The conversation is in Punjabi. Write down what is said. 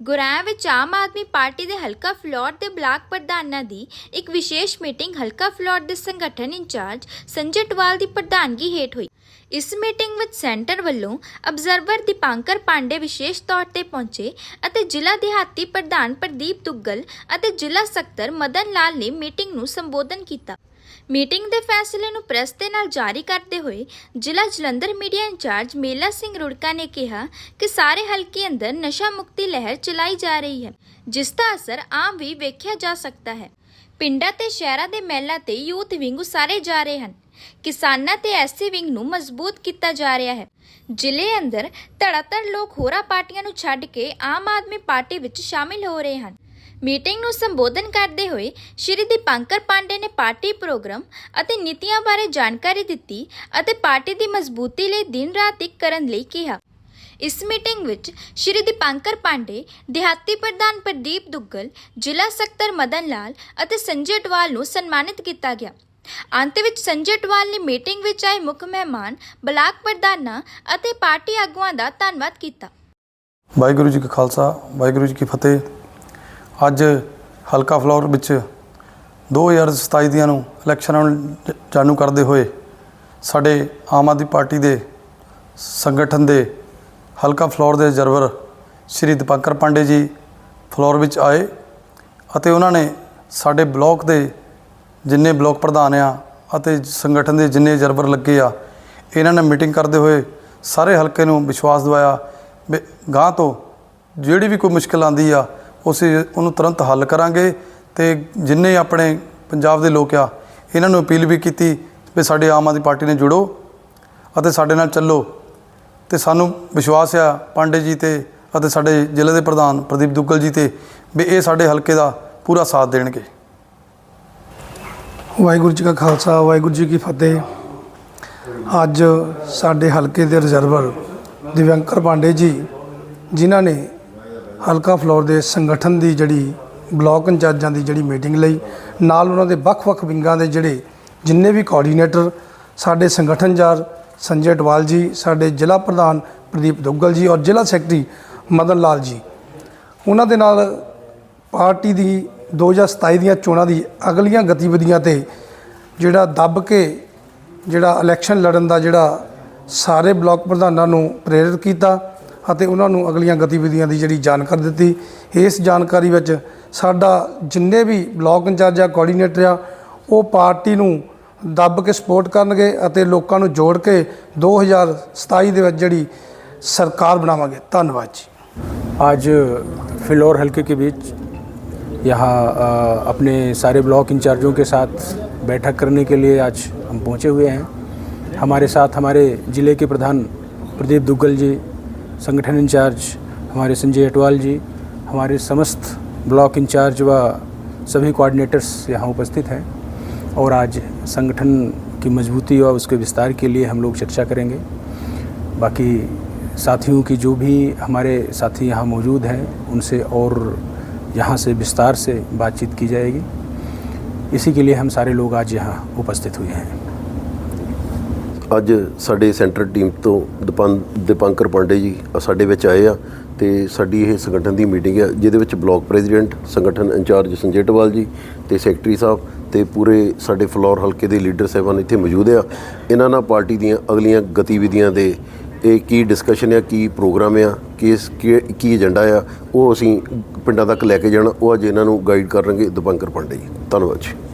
ਗੁਰਾਇਆ ਵਿੱਚ ਆਮ ਆਦਮੀ ਪਾਰਟੀ ਦੇ ਹਲਕਾ ਫਲੋਰ ਦੇ ਬਲਾਕ ਪ੍ਰਧਾਨਾਂ ਦੀ ਇੱਕ ਵਿਸ਼ੇਸ਼ ਮੀਟਿੰਗ ਹਲਕਾ ਫਲੋਰ ਦੇ ਸੰਗਠਨ ਇੰਚਾਰਜ ਸੰਜੇ ਟਵਾਲ ਦੀ ਪ੍ਰਧਾਨਗੀ ਹੇਠ ਹੋਈ। ਇਸ ਮੀਟਿੰਗ ਵਿੱਚ ਸੈਂਟਰ ਵੱਲੋਂ ਅਬਜ਼ਰਵਰ ਦੀਪਾਂਕਰ ਪਾਂਡੇ ਵਿਸ਼ੇਸ਼ ਤੌਰ ਤੇ ਪਹੁੰਚੇ ਅਤੇ ਜ਼ਿਲ੍ਹਾ ਦਿਹਾਤੀ ਪ੍ਰਧਾਨ ਪ੍ਰਦੀਪ ਦੁੱਗਲ ਅਤੇ ਜ਼ਿਲ੍ਹਾ ਸਕੱਤਰ ਮਦਨ ਲਾਲ ਨੇ ਮੀਟਿੰਗ ਨੂੰ ਸੰਬੋਧਨ ਕੀਤਾ। ਮੀਟਿੰਗ ਦੇ ਫੈਸਲੇ ਨੂੰ ਪ੍ਰੈਸ ਦੇ ਨਾਲ ਜਾਰੀ ਕਰਦੇ ਹੋਏ ਜ਼ਿਲ੍ਹਾ ਜਲੰਧਰ ਮੀਡੀਆ ਇੰਚਾਰਜ ਮੇਲਾ ਸਿੰਘ ਰੁੜਕਾ ਨੇ ਕਿਹਾ ਕਿ ਸਾਰੇ ਹਲਕੇ ਅੰਦਰ ਨਸ਼ਾ ਮੁਕਤੀ ਲਹਿਰ ਚਲਾਈ ਜਾ ਰਹੀ ਹੈ, ਜਿਸ ਦਾ ਅਸਰ ਆਮ ਵੀ ਵੇਖਿਆ ਜਾ ਸਕਦਾ ਹੈ। ਪਿੰਡਾਂ ਤੇ ਸ਼ਹਿਰਾਂ ਦੇ ਮਹਿਲਾ ਤੇ ਯੂਥ ਵਿੰਗ ਉਸਾਰੇ ਜਾ ਰਹੇ ਹਨ। ਕਿਸਾਨਾਂ ਤੇ ਐਸਸੀ ਵਿੰਗ ਨੂੰ ਮਜ਼ਬੂਤ ਕੀਤਾ ਜਾ ਰਿਹਾ ਹੈ। ਜ਼ਿਲ੍ਹੇ ਅੰਦਰ ਧੜਾਧੜ ਲੋਕ ਹੋਰਾਂ ਪਾਰਟੀਆਂ ਨੂੰ ਛੱਡ ਕੇ ਆਮ ਆਦਮੀ ਪਾਰਟੀ ਵਿੱਚ ਸ਼ਾਮਿਲ ਹੋ ਰਹੇ ਹਨ। ਮੀਟਿੰਗ ਨੂੰ ਸੰਬੋਧਨ ਕਰਦੇ ਹੋਏ ਸ਼੍ਰੀ ਦੀਪੰਕਰ ਪਾਂਡੇ ਨੇ ਪਾਰਟੀ ਪ੍ਰੋਗਰਾਮ ਅਤੇ ਨੀਤੀਆਂ ਬਾਰੇ ਜਾਣਕਾਰੀ ਦਿੱਤੀ ਅਤੇ ਪਾਰਟੀ ਦੀ ਮਜ਼ਬੂਤੀ ਲਈ ਦਿਨ ਰਾਤ ਇੱਕ ਕਰਨ ਲਈ ਕਿਹਾ। ਇਸ ਮੀਟਿੰਗ ਵਿੱਚ ਸ਼੍ਰੀ ਦੀਪੰਕਰ ਪਾਂਡੇ, ਦਿਹਾਤੀ ਪ੍ਰਧਾਨ ਪ੍ਰਦੀਪ ਦੁੱਗਲ, ਜ਼ਿਲ੍ਹਾ ਸਕੱਤਰ ਮਦਨ ਲਾਲ ਅਤੇ ਸੰਜੇ ਟਵਾਲ ਨੂੰ ਸਨਮਾਨਿਤ ਕੀਤਾ ਗਿਆ। ਅੰਤ ਵਿੱਚ ਸੰਜੇ ਟਵਾਲ ਨੇ ਮੀਟਿੰਗ ਵਿੱਚ ਆਏ ਮੁੱਖ ਮਹਿਮਾਨ, ਬਲਾਕ ਪ੍ਰਧਾਨਾਂ ਅਤੇ ਪਾਰਟੀ ਆਗੂਆਂ ਦਾ ਧੰਨਵਾਦ ਕੀਤਾ। ਵਾਹਿਗੁਰੂ ਜੀ ਕਾ ਖਾਲਸਾ, ਵਾਹਿਗੁਰੂ ਜੀ ਕੀ ਫਤਿਹ। ਅੱਜ ਹਲਕਾ ਫਲੋਰ ਵਿੱਚ 2027 ਦੀਆਂ ਨੂੰ ਇਲੈਕਸ਼ਨਾਂ ਨੂੰ ਜਾਣੂ ਕਰਦੇ ਹੋਏ ਸਾਡੇ ਆਮ ਆਦਮੀ ਪਾਰਟੀ ਦੇ ਸੰਗਠਨ ਦੇ ਹਲਕਾ ਫਲੋਰ ਦੇ ਜਰਵਰ ਸ਼੍ਰੀ ਦੀਪੰਕਰ ਪਾਂਡੇ ਜੀ ਫਲੋਰ ਵਿੱਚ ਆਏ ਅਤੇ ਉਹਨਾਂ ਨੇ ਸਾਡੇ ਬਲਾਕ ਦੇ ਜਿੰਨੇ ਬਲਾਕ ਪ੍ਰਧਾਨ ਆ ਅਤੇ ਸੰਗਠਨ ਦੇ ਜਿੰਨੇ ਜਰਵਰ ਲੱਗੇ ਆ, ਇਹਨਾਂ ਨੇ ਮੀਟਿੰਗ ਕਰਦੇ ਹੋਏ ਸਾਰੇ ਹਲਕੇ ਨੂੰ ਵਿਸ਼ਵਾਸ ਦਿਵਾਇਆ। ਵੀ ਗਾਂ ਤੋਂ ਜਿਹੜੀ ਵੀ ਕੋਈ ਮੁਸ਼ਕਲ ਆਂਦੀ ਆ ਉਸੇ ਉਹਨੂੰ ਤੁਰੰਤ ਹੱਲ ਕਰਾਂਗੇ ਤੇ ਜਿੰਨੇ ਆਪਣੇ ਪੰਜਾਬ ਦੇ ਲੋਕ ਆ, ਇਹਨਾਂ ਨੂੰ ਅਪੀਲ ਵੀ ਕੀਤੀ ਵੀ ਸਾਡੇ ਆਮ ਆਦਮੀ ਪਾਰਟੀ ਨੇ ਜੁੜੋ ਅਤੇ ਸਾਡੇ ਨਾਲ ਚੱਲੋ। ਤੇ ਸਾਨੂੰ ਵਿਸ਼ਵਾਸ ਆ ਪਾਂਡੇ ਜੀ ਤੇ ਅਤੇ ਸਾਡੇ ਜ਼ਿਲ੍ਹੇ ਦੇ ਪ੍ਰਧਾਨ ਪ੍ਰਦੀਪ ਦੁੱਗਲ ਜੀ ਤੇ ਵੀ ਇਹ ਸਾਡੇ ਹਲਕੇ ਦਾ ਪੂਰਾ ਸਾਥ ਦੇਣਗੇ। ਵਾਹਿਗੁਰੂ ਜੀ ਕਾ ਖਾਲਸਾ, ਵਾਹਿਗੁਰੂ ਜੀ ਕੀ ਫਤਿਹ। ਅੱਜ ਸਾਡੇ ਹਲਕੇ ਦੇ ਰਿਜ਼ਰਵਰ ਦਿਵਯੰਕਰ ਪਾਂਡੇ ਜੀ, ਜਿਨ੍ਹਾਂ ਨੇ ਹਲਕਾ ਫਲੋਰ ਦੇ ਸੰਗਠਨ ਦੀ ਜਿਹੜੀ ਬਲਾਕ ਇੰਚਾਰਜਾਂ ਦੀ ਜਿਹੜੀ ਮੀਟਿੰਗ ਲਈ, ਨਾਲ ਉਹਨਾਂ ਦੇ ਵੱਖ-ਵੱਖ ਵਿੰਗਾਂ ਦੇ ਜਿਹੜੇ ਜਿੰਨੇ ਵੀ ਕੋਆਰਡੀਨੇਟਰ ਸਾਡੇ ਸੰਗਠਨ ਸੰਗਠਨਜਾਰ ਸੰਜੇ ਟਵਾਲ ਜੀ, ਸਾਡੇ ਜ਼ਿਲ੍ਹਾ ਪ੍ਰਧਾਨ ਪ੍ਰਦੀਪ ਦੁੱਗਲ ਜੀ ਔਰ ਜ਼ਿਲ੍ਹਾ ਸੈਕਟਰੀ ਮਦਨ ਲਾਲ ਜੀ। ਉਹਨਾਂ ਦੇ ਨਾਲ ਪਾਰਟੀ ਦੀ 2027 ਦੀਆਂ ਚੋਣਾਂ ਦੀ ਅਗਲੀਆਂ ਗਤੀਵਿਧੀਆਂ ਤੇ ਜਿਹੜਾ ਦੱਬ ਕੇ ਜਿਹੜਾ ਇਲੈਕਸ਼ਨ ਲੜਨ ਦਾ ਜਿਹੜਾ ਸਾਰੇ ਬਲਾਕ ਪ੍ਰਧਾਨਾਂ ਨੂੰ ਪ੍ਰੇਰਿਤ ਕੀਤਾ ਅਤੇ ਉਹਨਾਂ ਨੂੰ ਅਗਲੀਆਂ ਗਤੀਵਿਧੀਆਂ ਦੀ ਜਿਹੜੀ ਜਾਣਕਾਰੀ ਦਿੱਤੀ ਇਸ ਜਾਣਕਾਰੀ ਵਿੱਚ ਸਾਡਾ ਜਿੰਨੇ ਵੀ ਬਲਾਕ ਇੰਚਾਰਜ ਆ ਕੋਆਰਡੀਨੇਟਰ ਆ ਉਹ ਪਾਰਟੀ ਨੂੰ ਦੱਬ ਕੇ ਸਪੋਰਟ ਕਰਨਗੇ ਅਤੇ ਲੋਕਾਂ ਨੂੰ ਜੋੜ ਕੇ 2027 ਦੇ ਵਿੱਚ ਜਿਹੜੀ ਸਰਕਾਰ ਬਣਾਵਾਂਗੇ ਧੰਨਵਾਦ ਜੀ आज फिलौर हल्के के बीच यहाँ अ, अपने सारे ब्लॉक इंचार्जों के साथ बैठक करने के लिए आज हम पहुँचे हुए हैं हमारे साथ हमारे ज़िले के प्रधान प्रदीप दुग्गल जी संगठन इंचार्ज हमारे संजय अटवाल जी, हमारे समस्त ब्लॉक इंचार्ज व सभी कोऑर्डिनेटर्स यहाँ उपस्थित हैं और आज संगठन की मजबूती व उसके विस्तार के लिए हम लोग चर्चा करेंगे। बाकी साथियों की जो भी हमारे साथी यहाँ मौजूद हैं, उनसे और यहाँ से विस्तार से बातचीत की जाएगी। इसी के लिए हम सारे लोग आज यहाँ उपस्थित हुए हैं। ਅੱਜ ਸਾਡੇ ਸੈਂਟਰ ਟੀਮ ਤੋਂ ਦੀਪਨ ਦੀਪੰਕਰ ਪਾਂਡੇ ਜੀ ਸਾਡੇ ਵਿੱਚ ਆਏ ਆ ਤੇ ਸਾਡੀ ਇਹ ਸੰਗਠਨ ਦੀ ਮੀਟਿੰਗ ਹੈ ਜਿਹਦੇ ਵਿੱਚ ਬਲਾਕ ਪ੍ਰੈਜ਼ੀਡੈਂਟ, ਸੰਗਠਨ ਇੰਚਾਰਜ ਸੰਜੇਟਵਾਲ ਜੀ ਤੇ ਸੈਕਟਰੀ ਸਾਹਿਬ ਤੇ ਪੂਰੇ ਸਾਡੇ ਫਲੋਰ ਹਲਕੇ ਦੇ ਲੀਡਰ ਸਾਹਿਬਾਨ ਇੱਥੇ ਮੌਜੂਦ ਆ। ਇਹਨਾਂ ਨਾਲ ਪਾਰਟੀ ਦੀਆਂ ਅਗਲੀਆਂ ਗਤੀਵਿਧੀਆਂ ਦੇ ਇਹ ਕੀ ਡਿਸਕਸ਼ਨ ਆ, ਕੀ ਪ੍ਰੋਗਰਾਮ ਆ, ਕਿਸ, ਕੀ ਕੀ ਏਜੰਡਾ ਆ, ਉਹ ਅਸੀਂ ਪਿੰਡਾਂ ਤੱਕ ਲੈ ਕੇ ਜਾਣਾ, ਉਹ ਅੱਜ ਇਹਨਾਂ ਨੂੰ ਗਾਈਡ ਕਰਨਗੇ ਦੀਪੰਕਰ ਪਾਂਡੇ ਜੀ। ਧੰਨਵਾਦ ਜੀ।